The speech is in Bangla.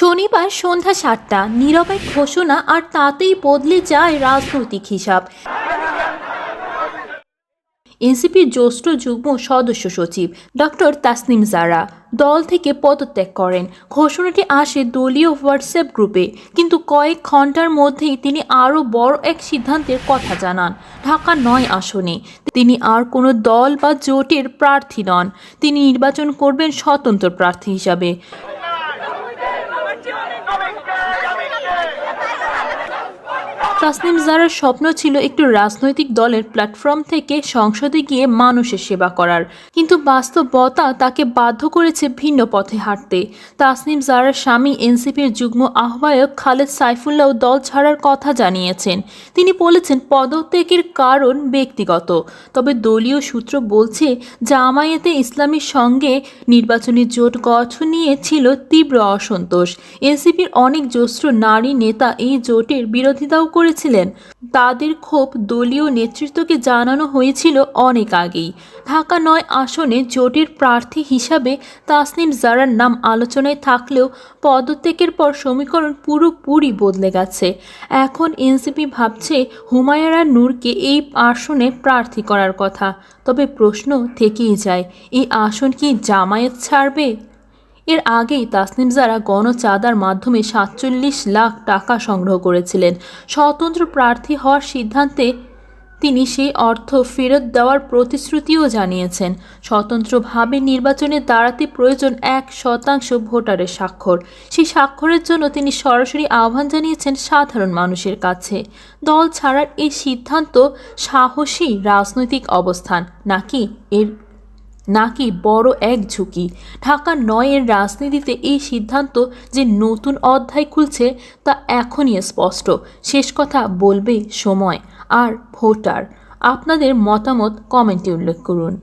শনিবার সন্ধ্যা সাতটা, নীরবে ঘোষণা আর তাতেই বদলে যায় রাজনৈতিক হিসাব। এনসিপির জ্যেষ্ঠ যুগ্ম সদস্য সচিব ডক্টর তাসনিম জারা দল থেকে পদত্যাগ করেন। ঘোষণাটি আসে দলীয় হোয়াটসঅ্যাপ গ্রুপে, কিন্তু কয়েক ঘণ্টার মধ্যেই তিনি আরও বড় এক সিদ্ধান্তের কথা জানান। ঢাকা নয় আসনে তিনি আর কোনো দল বা জোটের প্রার্থী নন। তিনি নির্বাচন করবেন স্বতন্ত্র প্রার্থী হিসাবে। তাসনিম জারার স্বপ্ন ছিল একটু রাজনৈতিক দলের প্ল্যাটফর্ম থেকে সংসদে গিয়ে মানুষের সেবা করার। কিন্তু বাস্তবতা তাকে বাধ্য করেছে ভিন্ন পথে হাঁটতে। তাসনিম জারার স্বামী এনসিপির যুগ্ম আহ্বায়ক খালেদ সাইফুল্লাহ দল ছাড়ার কথা জানিয়েছেন। তিনি বলেছেন, পদত্যাগের কারণ ব্যক্তিগত। তবে দলীয় সূত্র বলছে, জামায়াতে ইসলামীর সঙ্গে নির্বাচনী জোট গঠন নিয়ে ছিল তীব্র অসন্তোষ। এনসিপির অনেক জ্যেষ্ঠ নারী নেতা এই জোটের বিরোধিতাও করেছিলেন। তাদের ক্ষোভ দলীয় নেতৃত্বকে জানানো হয়েছিল অনেক আগেই। ঢাকা নয় আসনে জোটের প্রার্থী হিসাবে তাসনিম জারার নাম আলোচনায় থাকলেও পদত্যাগের পর সমীকরণ পুরোপুরি বদলে গেছে। এখন এনসিপি ভাবছে হুমায়রা নূরকে এই আসনে প্রার্থী করার কথা। তবে প্রশ্ন থেকেই যায়, এই আসন কি জামায়াত ছাড়বে? এর আগেই তাসনিম জারা গণচাঁদার মাধ্যমে সাতচল্লিশ লাখ টাকা সংগ্রহ করেছিলেন। স্বতন্ত্র প্রার্থী হওয়ার সিদ্ধান্তে তিনি সেই অর্থ ফেরত দেওয়ার প্রতিশ্রুতিও জানিয়েছেন। স্বতন্ত্রভাবে নির্বাচনে দাঁড়াতে প্রয়োজন এক শতাংশ ভোটারের স্বাক্ষর। সেই স্বাক্ষরের জন্য তিনি সরাসরি আহ্বান জানিয়েছেন সাধারণ মানুষের কাছে। দল ছাড়ার এই সিদ্ধান্ত সাহসী রাজনৈতিক অবস্থান, নাকি এর নাকি বড় এক ঝুঁকি। ঢাকা নয়ের রাজনীতিতে এই সিদ্ধান্ত যে নতুন অধ্যায় খুলছে তা এখনই স্পষ্ট। শেষ কথা বলবে সময় আর ভোটার। আপনাদের মতামত কমেন্টে উল্লেখ করুন।